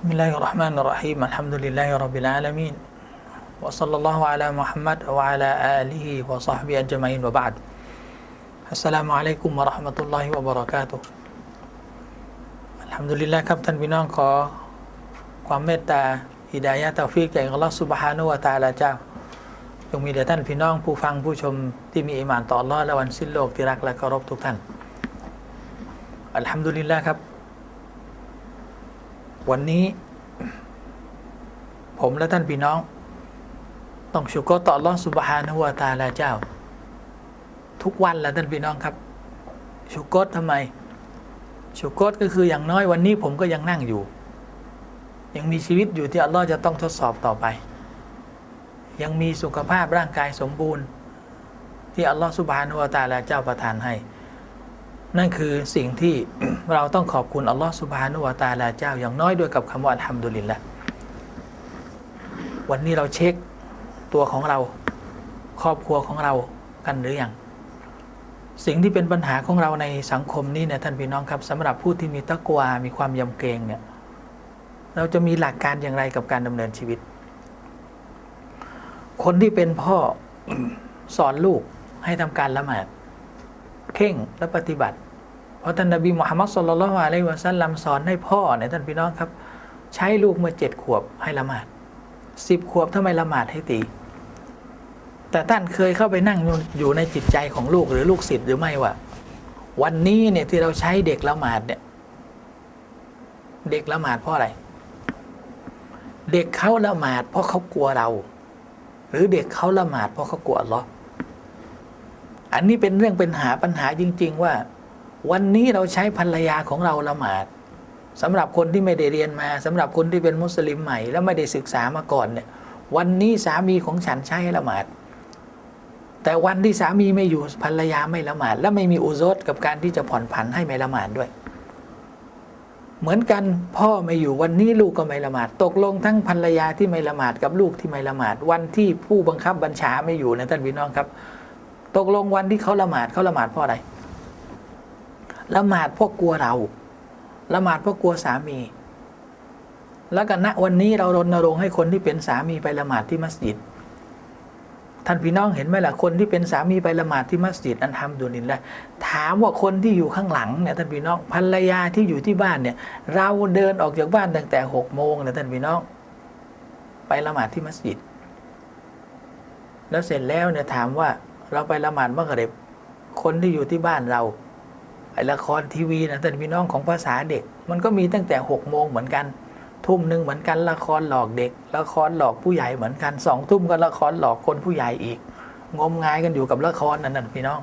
بسم الله الرحمن الرحيم الحمد لله رب العالمين وصلى الله على محمد وعلى آله وصحبه أجمعين وبعد السلام عليكم ورحمة الله وبركاته อัลฮัมดุลิลละครับท่านพี่น้องขอความเมตตาฮิดายะห์เตาฟิกจากอัลลอฮฺซุบฮานุวะตะอาลาเจ้าจงมีแด่ท่านพี่น้องผู้ฟังผู้ชมที่มีอิมานต่ออัลลอฮ์และวันสิ้นโลกที่รักและเคารพทุกท่านอัลฮัมดุลิลละครับ วันนี้ ผมและท่านพี่น้อง ต้องชุกต่ออัลลอฮ์ซุบฮานุวะตาลาเจ้า ทุกวันแหละท่านพี่น้องครับ ชุกรทำไม ชุกรก็คืออย่างน้อยวันนี้ผมก็ยังนั่งอยู่ ยังมีชีวิตอยู่ที่อัลลอฮ์จะต้องทดสอบต่อไป ยังมีสุขภาพร่างกายสมบูรณ์ ที่อัลลอฮ์สุบฮานุวะตาลาเจ้าประทานให้ นั่นคือสิ่งที่เราต้องขอบคุณอัลลอฮ์สุบฮานุวะตาลาเจ้า อย่างน้อยด้วยกับคำว่าอัลฮัมดุลิลละวันนี้เราเช็คตัวของเรา ครอบครัวของเรากันหรือยังสิ่งที่เป็นปัญหาของเราในสังคมนี้เนี่ยท่านพี่น้องครับสำหรับผู้ที่มีตะกวา มีความยำเกรงเนี่ยเราจะมีหลักการอย่างไรกับการดำเนินชีวิต คนที่เป็นพ่อสอนลูกให้ทำการละหมาด เข่งและปฏิบัติ เพราะท่านนบีมุฮัมมัดสุลลัลฮวาอะลัยวะสัลลัมสอนให้พ่อเนี่ยท่านพี่น้องครับ ใช้ลูกเมื่อเจ็ดขวบให้ละหมาดสิบขวบทำไมละหมาดให้ตี แต่ท่านเคยเข้าไปนั่งอยู่ในจิตใจของลูกหรือลูกศิษย์หรือไม่ว่าวันนี้เนี่ยที่เราใช้เด็กละหมาดเนี่ย เด็กละหมาดเพราะอะไร เด็กเขาละหมาดเพราะเขากลัวเรา หรือเด็กเขาละหมาดเพราะเขากลัวอัลลอฮ์ อันนี้เป็นเรื่องเป็นหาปัญหาจริง ๆ ว่า วันนี้เราใช้ภรรยาของเราละหมาดสำหรับคนที่ไม่ได้เรียนมาสำหรับคนที่เป็นมุสลิมใหม่ แล้วไม่ได้ศึกษามาก่อนเนี่ย วันนี้สามีของฉันใช้ละหมาด แต่วันที่สามีไม่อยู่ภรรยาไม่ละหมาด และไม่มีอุโซตกับการที่จะผ่อนผันให้ไม่ละหมาดด้วย เหมือนกันพ่อไม่อยู่วันนี้ลูกก็ไม่ละหมาด ตกลงทั้งภรรยาที่ไม่ละหมาดกับลูกที่ไม่ละหมาด วันที่ผู้บังคับบัญชาไม่อยู่นะท่านพี่น้องครับ ตกลงวันที่เขาละหมาดเขาละหมาดเพราะอะไรละหมาดเพราะกลัวเราละหมาดเพราะกลัวสามี แล้วกันณวันนี้เรารณรงค์ให้คนที่เป็นสามีไปละหมาดที่มัสยิดท่านพี่น้องเห็นไหมล่ะคนที่เป็นสามีไปละหมาดที่มัสยิดอันทำดุลินละถามว่าคนที่อยู่ข้างหลังเนี่ยท่านพี่น้องภรรยาที่อยู่ที่บ้านเนี่ย เราเดินออกจากบ้านตั้งแต่หกโมงเนี่ยท่านพี่น้อง ไปละหมาดที่มัสยิด แล้วเสร็จแล้วเนี่ยถามว่า เราไปละหมาดมักริบคนที่อยู่ที่บ้านเราไอละครทีวีนะท่านพี่น้องของภาษาเด็ก มันก็มีตั้งแต่หกโมงเหมือนกัน ทุ่มหนึ่งเหมือนกันละครหลอกเด็ก ละครหลอกผู้ใหญ่เหมือนกันสองทุ่มก็ละครหลอกคนผู้ใหญ่อีก งมงายกันอยู่กับละครนั่นน่ะพี่น้อง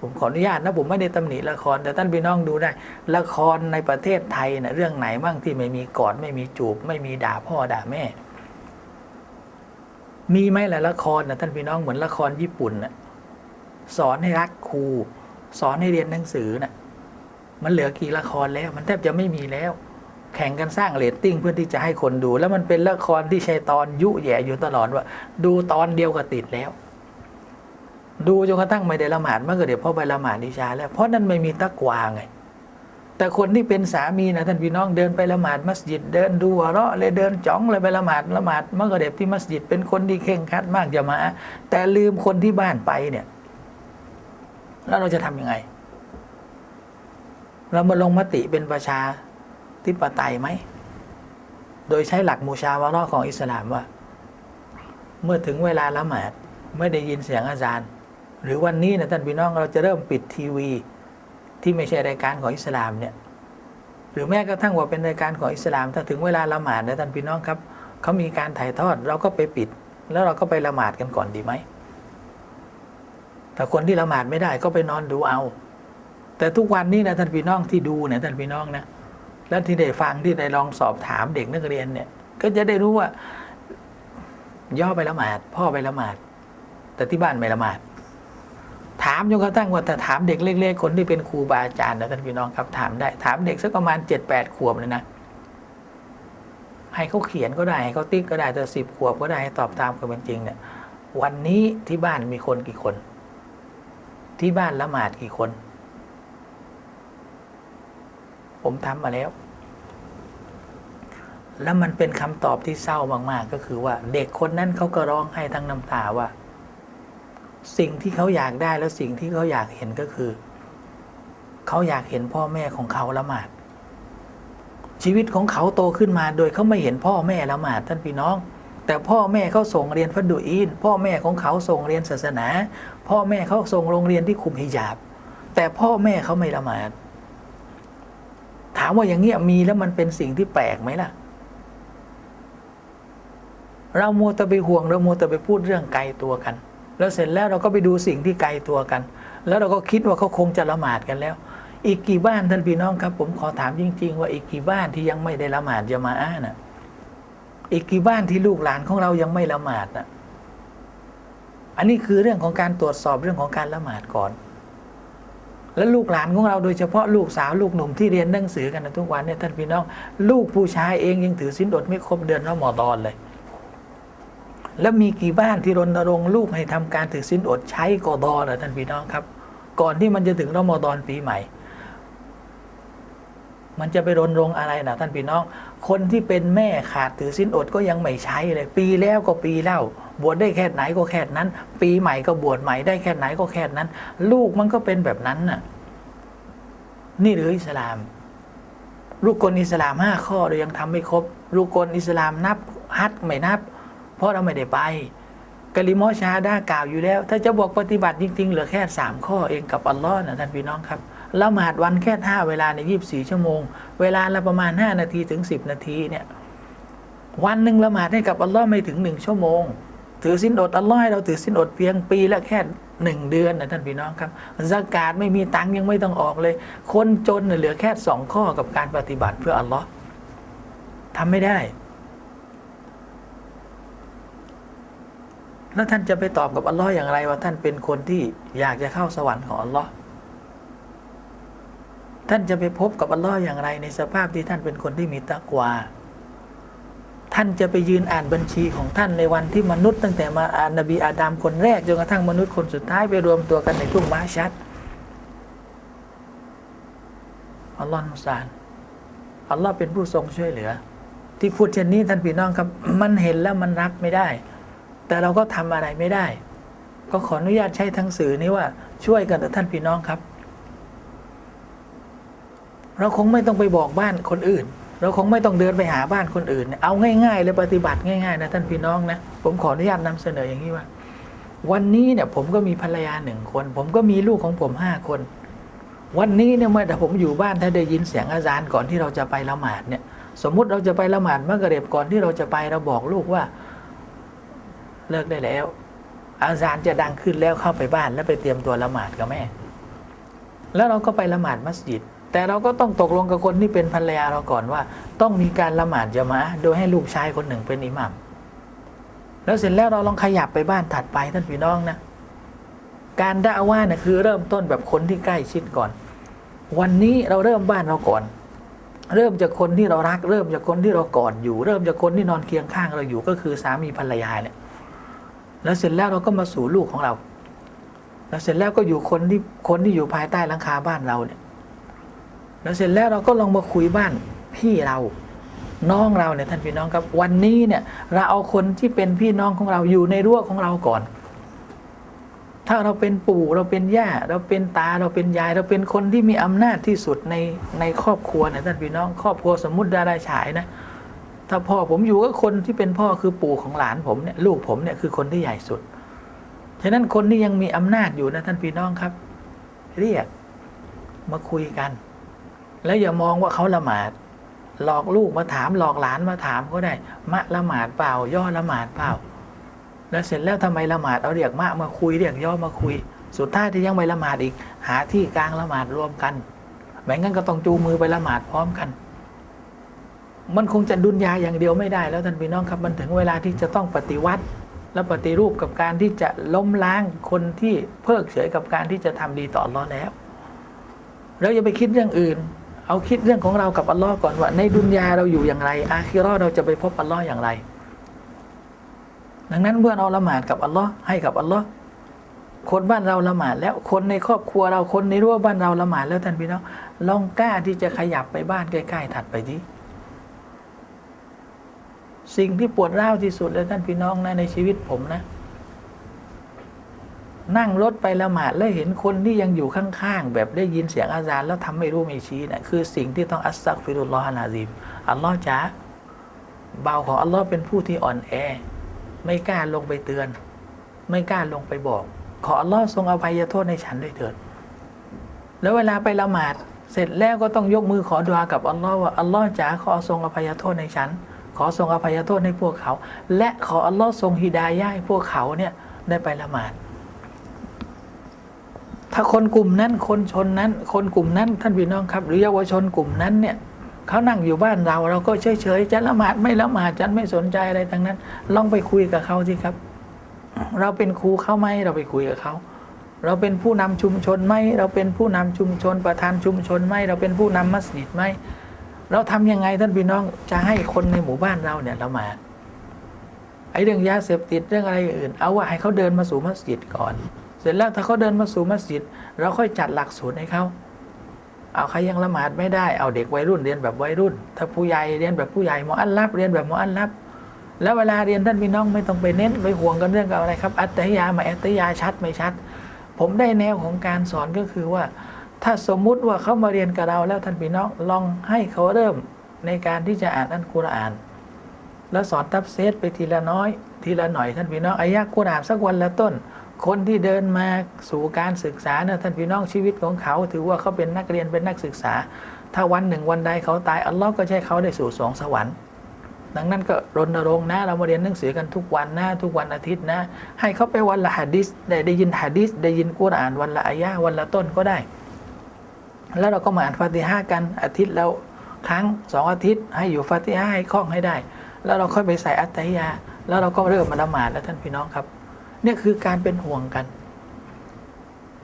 ผมขออนุญาตนะผมไม่ได้ตำหนิละคร แต่ท่านพี่น้องดูได้ ละครในประเทศไทยนะ่ะเรื่องไหนบ้างที่ไม่มีกอดไม่มีจูบ ไม่มีด่าพ่อด่าแม่ มีไหมล่ะละครนะท่านพี่น้องเหมือนละครญี่ปุ่นนะ สอนให้รักครูสอนให้เรียนหนังสือนะ่ะมันเหลือกี่ละครแล้ว มันแทบจะไม่มีแล้ว แข่งกันสร้างเรตติ้งเพื่อที่จะให้คนดู แล้วมันเป็นละครที่ใช้ตอนยุแย่อยู่ตลอดว่า ดูตอนเดียวก็ติดแล้ว ดูจนกระทั่งไม่ได้ละหมาดเมื่อก็เดี๋ยวพอไปละหมาดดิชาแล้วเพราะนั้นไม่มีตะกวาไงแต่คนที่เป็นสามีนะท่านพี่น้องเดินไปละหมาดมัสยิดเดินดูวะเราะเลยเดินจ้องเลยไปละหมาดละหมาดเมื่อก็เดี๋ยวที่มัสยิดเป็นคนที่เข่งคัดมากจะมา แต่ลืมคนที่บ้านไปเนี่ย แล้วเราจะทํำยังไง เรามาลงมติเป็นประชาธิปไตยไหม โดยใช้หลักมูชาวะรอของอิสลามว่า เมื่อถึงเวลาละหมาดไม่ได้ยินเสียงอาจารย์ หรือวันนี้นะท่านพี่น้องเราจะเริ่มปิดทีวี ที่ไม่ใช่รายการของอิสลามเนี่ยหรือแม้กระทั่งว่าเป็นรายการของอิสลามถ้าถึงเวลาละหมาดนะท่านพี่น้องครับเขามีการถ่ายทอดเราก็ไปปิด แล้วเราก็ไปละหมาดกันก่อนดีไหม แต่คนที่ละหมาดไม่ได้ก็ไปนอนดูเอา แต่ทุกวันนี้นะท่านพี่น้องที่ดูเนี่ยท่านพี่น้องนะแล้วที่ได้ฟังที่ได้ลองสอบถามเด็กนักเรียนเนี่ย ก็จะได้รู้ว่า ย่อไปละหมาด พ่อไปละหมาด แต่ที่บ้านไม่ละหมาด ถามจนกระทั่งว่าแต่ถามเด็กเล็กๆคนที่เป็นครูบาอาจารย์นะท่านพี่น้องครับถามได้ ถามเด็กสักประมาณเจ็ดแปดขวบเลยนะให้เขาเขียนก็ได้ให้เขาติ๊กก็ได้แต่สิบขวบก็ได้ให้ตอบตามความเป็นจริงเนี่ย วันนี้ที่บ้านมีคนกี่คน ที่บ้านละหมาดกี่คน ผมทำมาแล้ว แล้วมันเป็นคำตอบที่เศร้ามากๆ ก็คือว่า เด็กคนนั้นเขาก็ร้องไห้ทั้งน้ำตาว่า สิ่งที่เขาอยากได้แล้วสิ่งที่เขาอยากเห็นก็คือ เขาอยากเห็นพ่อแม่ของเขาละหมาดชีวิตของเขาโตขึ้นมาโดยเขาไม่เห็นพ่อแม่ละหมาดท่านพี่น้อง แต่พ่อแม่เขาส่งเรียนฟัดดูอีนพ่อแม่ของเขาส่งเรียนศาสนา พ่อแม่เขาส่งโรงเรียนที่คุมฮิญาบ แต่พ่อแม่เขาไม่ละหมาดถามว่าอย่างเงี้ยมีแล้วมันเป็นสิ่งที่แปลกไหมล่ะ เราโมวแต่ไปห่วงเราโมวแต่ไปพูดเรื่องไกลตัวกัน แล้วเสร็จแล้วเราก็ไปดูสิ่งที่ไกลตัวกัน แล้วเราก็คิดว่าเขาคงจะละหมาดกันแล้ว อีกกี่บ้านท่านพี่น้องครับ ผมขอถามจริง ๆ ว่าอีกกี่บ้านที่ยังไม่ได้ละหมาดจะมาอ้าน่ะ อีกกี่บ้านที่ลูกหลานของเรายังไม่ละหมาดน่ะอันนี้คือเรื่องของการตรวจสอบเรื่องของการละหมาดก่อน แล้วลูกหลานของเราโดยเฉพาะลูกสาวลูกหนุ่มที่เรียนหนังสือกันนะทุกวันเนี่ยท่านพี่น้อง ลูกผู้ชายเองยังถือศีลอดไม่ครบเดือนละหมอดอนเลย แล้วมีกี่บ้านที่รณรงค์ลูกให้ทำการถือศีลอดใช้กอดอนะท่านพี่น้องครับ ก่อนที่มันจะถึงรอมฎอนปีใหม่ มันจะไปรณรงค์อะไรนะท่านพี่น้อง คนที่เป็นแม่ขาดถือศีลอดก็ยังไม่ใช้เลย ปีแล้วก็ปีเล่า บวชได้แค่ไหนก็แค่นั้น ปีใหม่ก็บวชใหม่ได้แค่ไหนก็แค่นั้น ลูกมันก็เป็นแบบนั้นน่ะ นี่หรืออิสลาม ลูกกลอิสลามห้าข้อเรายังทำไม่ครบ ลูกกลอิสลามนับฮัดไม่นับ เพราะเราไม่ได้ไปกะลิมอชาดากล่าวอยู่แล้ว ถ้าจะบอกปฏิบัติจริงๆเหลือแค่สามข้อเองกับอัลลอฮ์นะท่านพี่น้องครับ ละหมาดวันแค่ห้าเวลาในยี่บสี่ชั่วโมง เวลาละประมาณห้านาทีถึงสิบนาทีเนี่ยวันหนึ่งละหมาดให้กับอัลลอฮ์ไม่ถึงหนึ่งชั่วโมง ถือสินอดอัลลอฮ์ให้เราถือสินอดเพียงปีละแค่หนึ่งเดือนนะท่านพี่น้องครับสกาดไม่มีตังค์ยังไม่ต้องออกเลย คนจนเหลือแค่สองข้อกับการปฏิบัติเพื่ออัลลอฮ์ทำไม่ได้ แล้วท่านจะไปตอบกับอัลลอฮ์อย่างไรว่าท่านเป็นคนที่อยากจะเข้าสวรรค์ของอัลลอฮ์ ท่านจะไปพบกับอัลลอฮ์อย่างไร ในสภาพที่ท่านเป็นคนที่มีตักวา ท่านจะไปยืนอ่านบัญชีของท่านในวันที่มนุษย์ ตั้งแต่มาอ่านบีอาดามคนแรกจนกระทั่งมนุษย์คนสุดท้ายไปรวมตัวกันในทุ่งมาชัดอัลลอฮ์มุสานอัลลอฮ์เป็นผู้ทรงช่วยเหลือ ที่พูดเช่นนี้ท่านพี่น้องครับ มันเห็นแล้วมันรับไม่ได้ แต่เราก็ทำอะไรไม่ได้ ก็ขออนุญาตใช้ทั้งสื่อนี้ว่าช่วยกันเถอะท่านพี่น้องครับ เราคงไม่ต้องไปบอกบ้านคนอื่น เราคงไม่ต้องเดินไปหาบ้านคนอื่น เอาง่ายๆเลยปฏิบัติง่ายๆนะท่านพี่น้องนะผมขออนุญาตนำเสนออย่างนี้ว่า วันนี้เนี่ยผมก็มีภรรยาหนึ่งคน ผมก็มีลูกของผมห้าคน วันนี้เนี่ยเมื่อแต่ผมอยู่บ้านถ้าได้ยินเสียงอาจารย์ก่อนที่เราจะไปละหมาดเนี่ย สมมุติเราจะไปละหมาดมักเร็บก่อนที่เราจะไปเราบอกลูกว่า เลิกได้แล้ว อาจารย์จะดังขึ้นแล้วเข้าไปบ้านแล้วไปเตรียมตัวละหมาดกับแม่ แล้วเราก็ไปละหมาดมัสยิด แต่เราก็ต้องตกลงกับคนที่เป็นภรรยาเราก่อนว่า ต้องมีการละหมาดจะมาโดยให้ลูกชายคนหนึ่งเป็นอิหมัมแล้วเสร็จแล้วเราลองขยับไปบ้านถัดไปท่านพี่น้องนะ การด่าว่าเนี่ยคือเริ่มต้นแบบคนที่ใกล้ชิดก่อน วันนี้เราเริ่มบ้านเราก่อน เริ่มจากคนที่เรารัก เริ่มจากคนที่เรากอดอยู่ เริ่มจากคนที่นอนเคียงข้างเราอยู่ก็คือสามีภรรยาเนี่ยแล้วเสร็จแล้วเราก็มาสู่ลูกของเรา แล้วเสร็จแล้วก็อยู่คนที่คนที่อยู่ภายใต้หลังคาบ้านเราเนี่ย แล้วเสร็จแล้วเราก็ลองมาคุยบ้านพี่เราน้องเราเนี่ยท่านพี่น้องครับวันนี้เนี่ยเราเอาคนที่เป็นพี่น้องของเราอยู่ในรั้วของเราก่อน ถ้าเราเป็นปู่เราเป็นย่าเราเป็นตาเราเป็นยาย เราเป็นคนที่มีอำนาจที่สุดในในครอบครัวเนี่ยท่านพี่น้อง ครอบครัวสมมติดาราฉายนะถ้าพ่อผมอยู่ก็คนที่เป็นพ่อคือปู่ของหลานผมเนี่ยลูกผมเนี่ยคือคนที่ใหญ่สุดฉะนั้นคนที่ยังมีอำนาจอยู่นะท่านพี่น้องครับ เรียกมาคุยกัน แล้วอย่ามองว่าเขาละหมาด หลอกลูกมาถามหลอกหลานมาถามก็ได้ มะละหมาดเปล่า ย่อละหมาดเปล่า แล้วเสร็จแล้วทำไมละหมาดเอาเรียกมะมาคุยเรียกย่อมาคุย สุดท้ายที่ยังไม่ละหมาดอีก หาที่กลางละหมาดรวมกันไม่งั้นก็ต้องจูมือไปละหมาดพร้อมกัน มันคงจะดุนยาอย่างเดียวไม่ได้แล้วท่านพี่น้องครับมันถึงเวลาที่จะต้องปฏิวัติ และปฏิรูปกับการที่จะล้มล้างคนที่เพิกเฉยกับการที่จะทำดีต่ออัลลอฮ์แล้วเราอย่าไปคิดเรื่องอื่น เอาคิดเรื่องของเรากับอัลลอฮ์ก่อนว่า ในดุนยาเราอยู่อย่างไร อาคิราะเราจะไปพบอัลลอฮ์อย่างไร ดังนั้นเมื่อเราละหมาดกับอัลลอฮ์ให้กับอัลลอฮ์คนบ้านเราละหมาดแล้วคนในครอบครัวเราคนในรั้วบ้านเราละหมาดแล้วท่านพี่น้องลองกล้าที่จะขยับไปบ้านใกล้ๆถัดไปดิสิ่งที่ปวดร้าวที่สุดเลยท่านพี่น้องนะในชีวิตผมนะ นั่งรถไปละหมาดแล้วเห็นคนที่ยังอยู่ข้างๆ แบบได้ยินเสียงอาจารย์แล้วทำไม่รู้ไม่ชี้นะ่ะคือสิ่งที่ต้องอัสซักฟิรุลลอฮานาซิมอัลลอฮ์จ้าเบาของอัลลอฮ์เป็นผู้ที่อ่อนแอ ไม่กล้าลงไปเตือน ไม่กล้าลงไปบอก ขออัลลอฮ์ทรงอภัยโทษในฉันด้วยเถิด แล้วเวลาไปละหมาด เสร็จแล้วก็ต้องยกมือขอดุอากับอัลลอฮ์ว่าอัลลอฮ์จ๋าขอทรงอภัยโทษในฉัน ขอทรงอภัยโทษให้พวกเขา และขออัลลอฮ์ทรงฮิดายะให้พวกเขาเนี่ยได้ไปละหมาด ถ้าคนกลุ่มนั้นคนชนนั้น คนกลุ่มนั้นท่านพี่น้องครับ หรือเยาวชนกลุ่มนั้นเนี่ยเขานั่งอยู่บ้านเราเราก็เฉยเฉยๆจะละหมาดไม่ละหมาดฉันไม่สนใจอะไรทั้งนั้น ลองไปคุยกับเขาสิครับ เราเป็นครูเขาไหมเราไปคุยกับเขาเราเป็นผู้นำชุมชนไหมเราเป็นผู้นำชุมชนประธานชุมชนไหมเราเป็นผู้นำมัสยิดไหมเราทำยังไงท่านพี่น้องจะให้คนในหมู่บ้านเราเนี่ยละหมาดไอ้เรื่องยาเสพติดเรื่องอะไรอื่น เอาว่าให้เขาเดินมาสู่มัสยิดก่อน เสร็จแล้วถ้าเขาเดินมาสู่มัสยิดเราค่อยจัดหลักสูตรให้เขาเอาใครยังละหมาดไม่ได้เอาเด็กวัยรุ่นเรียนแบบวัยรุ่น ถ้าผู้ใหญ่เรียนแบบผู้ใหญ่มออัลลับเรียนแบบมออัลลับ แล้วเวลาเรียนท่านพี่น้องไม่ต้องไปเน้นไปห่วงกันเรื่องอะไรครับ อัตยามาอัตยาชัดไม่ชัด ผมได้แนวของการสอนก็คือว่า ถ้าสมมุติว่าเขามาเรียนกับเราแล้วท่านพี่น้องลองให้เขาเริ่มในการที่จะอ่านอัลกุรอาน แล้วสอนตับเซตไปทีละน้อย ทีละหน่อยท่านพี่น้องอายะกุรอานสักวันละต้น คนที่เดินมาสู่การศึกษาเนี่ยท่านพี่น้องชีวิตของเขา ถือว่าเขาเป็นนักเรียนเป็นนักศึกษา ถ้าวันหนึ่งวันใดเขาตายอัลลอฮ์ก็ใช้เขาได้สู่สวงสวรรค์ ดังนั้นก็รณรงค์นะเรามาเรียนหนังสือกันทุกวันนะทุกวันอาทิตย์นะ ให้เขาไปวันละหะดิษได้ได้ยินหะดิษได้ยินกุรอานวันละอายะวันละต้นก็ได้ แล้วเราก็มาอ่านฟาติฮะกันอาทิตย์แล้วครั้งสองอาทิตย์ ให้อยู่ฟาติฮะให้คล่องให้ได้ แล้วเราค่อยไปใส่อัตตยาแล้วเราก็เริ่มมาละหมาดแล้วท่านพี่น้องครับ เนี่ยคือการเป็นห่วงกัน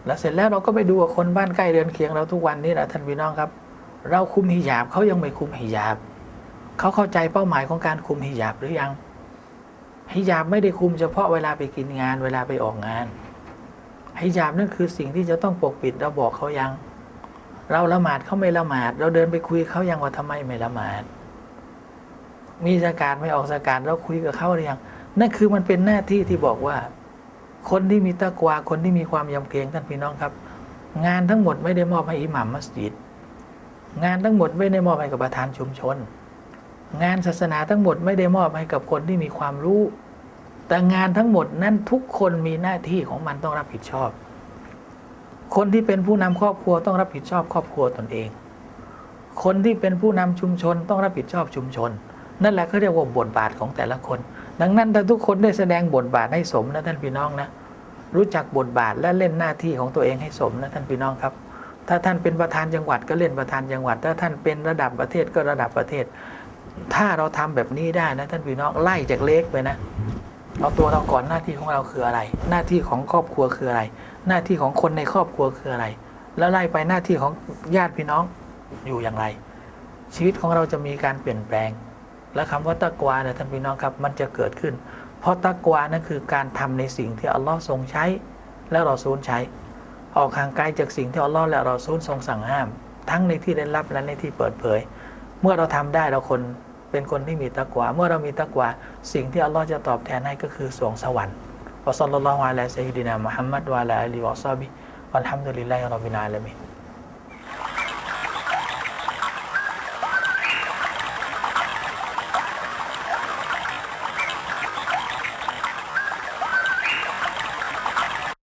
แล้วเสร็จแล้วเราก็ไปดูกับคนบ้านใกล้เรือนเคียงเราทุกวันนี้แหละท่านพี่น้องครับ เราคุมฮิญาบเขายังไม่คุมฮิญาบเขาเข้าใจเป้าหมายของการคุมฮิญาบหรือยังฮิญาบไม่ได้คุมเฉพาะเวลาไปกินงาน เวลาไปออกงานฮิญาบนั่นคือสิ่งที่จะต้องปกปิดเราบอกเขายัง เราละหมาดเขาไม่ละหมาด เราเดินไปคุยเขายังว่าทำไมไม่ละหมาด มีสการไม่ออกสการเราคุยกับเขาหรือยังนั่นคือมันเป็นหน้าที่ที่บอกว่า คนที่มีตะกวาคนที่มีความยำเกรงท่านพี่น้องครับ งานทั้งหมดไม่ได้มอบให้อิหมัมมัสยิด งานทั้งหมดไม่ได้มอบให้กับประธานชุมชน งานศาสนาทั้งหมดไม่ได้มอบให้กับคนที่มีความรู้ แต่งานทั้งหมดนั้นทุกคนมีหน้าที่ของมันต้องรับผิดชอบ คนที่เป็นผู้นำครอบครัวต้องรับผิดชอบครอบครัวตนเอง คนที่เป็นผู้นำชุมชนต้องรับผิดชอบชุมชน นั่นแหละเขาเรียกว่าบทบาทของแต่ละคน ดังนั้นถ้าทุกคนได้แสดงบทบาทให้สมนะท่านพี่น้องนะ รู้จักบทบาทและเล่นหน้าที่ของตัวเองให้สมนะท่านพี่น้องครับ ถ้าท่านเป็นประธานจังหวัดก็เล่นประธานจังหวัด ถ้าท่านเป็นระดับประเทศก็ระดับประเทศ ถ้าเราทำแบบนี้ได้นะท่านพี่น้องไล่จากเล็กไปนะเอาตัวเราก่อนหน้าที่ของเราคืออะไร หน้าที่ของครอบครัวคืออะไร หน้าที่ของคนในครอบครัวคืออะไร แล้วไล่ไปหน้าที่ของญาติพี่น้องอยู่อย่างไร ชีวิตของเราจะมีการเปลี่ยนแปลง และคำว่าตะกวาเนี่ยท่านพี่น้องครับ มันจะเกิดขึ้น เพราะตะกวานั่นคือการทำในสิ่งที่อัลลอฮ์ทรงใช้และเราซูลใช้ ออกห่างไกลจากสิ่งที่อัลลอฮ์และเราซูลทรงสั่งห้าม ทั้งในที่ได้รับและในที่เปิดเผย เมื่อเราทำได้เราคนเป็นคนที่มีตะกวา เมื่อเรามีตะกวา สิ่งที่อัลลอฮ์จะตอบแทนให้ก็คือสวงสวรรค์วะซัลลัลลอฮุอะลัยฮิวะซัลลัมมุฮัมมัดวะลาอาลีวะซอบิวัลฮัมดุลิลลาฮิร็อบบิลอาลามีน